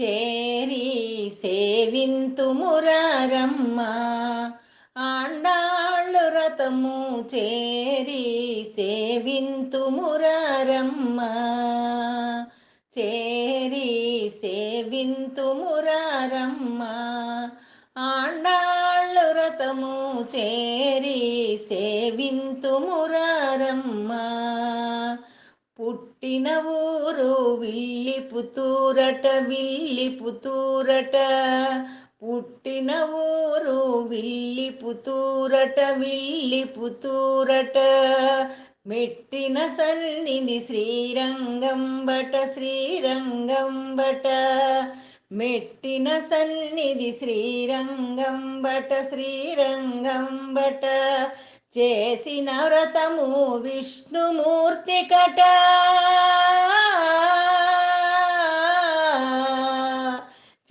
చేరి సేవింతు మురారమ్మ. ఆండాళ్ళు రథము చేరి సేవింతు మురారమ్మ. చేరి సేవింతు మురారమ్మ. ఆండాళ్ళు రథము చేరి సేవింతు మురారమ్మ. పుట్టిన ఊరు విల్లి పుతూరట విల్లి పుతూరట పుట్టిన ఊరు విల్లి పుతూరట విల్లి పుతూరట మెట్టిన సన్నిధి శ్రీరంగం బట శ్రీరంగం బట. మెట్టిన సన్నిధి శ్రీరంగం బట శ్రీరంగం బట. చేసిన వ్రతము విష్ణుమూర్తి కట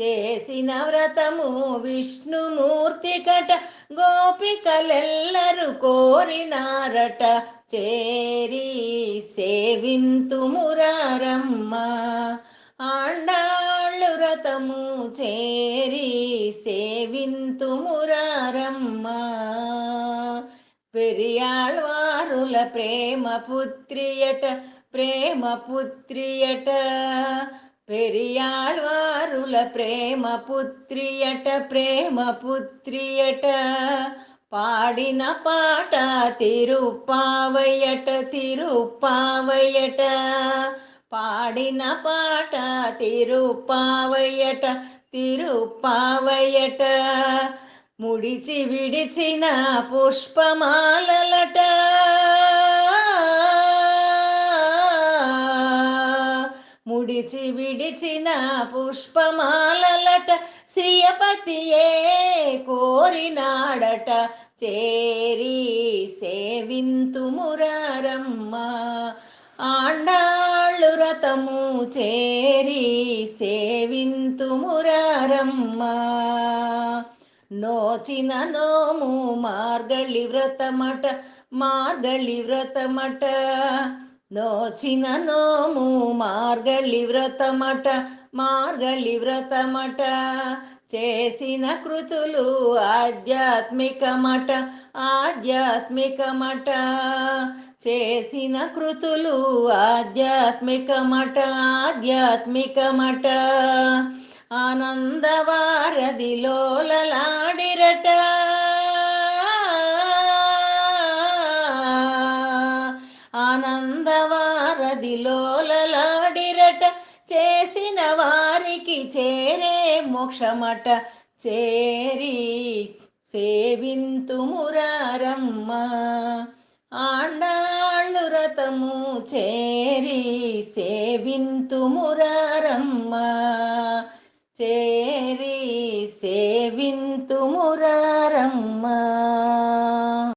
చేసిన వ్రతము విష్ణుమూర్తి కట గోపికలెల్లరు కోరినారట. చేరి సేవింతు మురారమ్మ ఆండాళ్ళు వ్రతము చేరి సేవింతు మురారమ్మ పెరియాళ్వారుల ప్రేమ పుత్రియట ప్రేమ పుత్రియట పెరియాళ్వారుల ప్రేమ పుత్రియట ప్రేమ పుత్రియట పాడిన పాట తిరుపావయట తిరుపావయట పాడిన పాట తిరుపావయట తిరుపావయట ముడిచి విడిచిన పుష్పమాలలట. ముడిచి విడిచిన పుష్పమాలలట శ్రీయపతియే కోరినాడట. చేరి సేవింతు మురారమ్మ. ఆండాళ్ళు రథము చేరి సేవింతు మురారమ్మ. నోచిన నోము మార్గళి వ్రతమట మార్గళి వ్రతమట. నోచిన నోము మార్గళి వ్రతమట మార్గళి వ్రతమట. చేసిన కృతులు ఆధ్యాత్మికమట ఆధ్యాత్మికమట. చేసిన కృతులు ఆధ్యాత్మికమట ఆధ్యాత్మికమట. ఆనందవారదిలోలలాడిరట ఆనందవారదిలోలలాడిరట చేసిన వారికి చేరే మోక్షమట. చేరి సేవింతు మురారమ్మ ఆండాళ్ళు రథము చేరి సేవింతు మురారమ్మ చేరి సేవింతు మురారమ్మా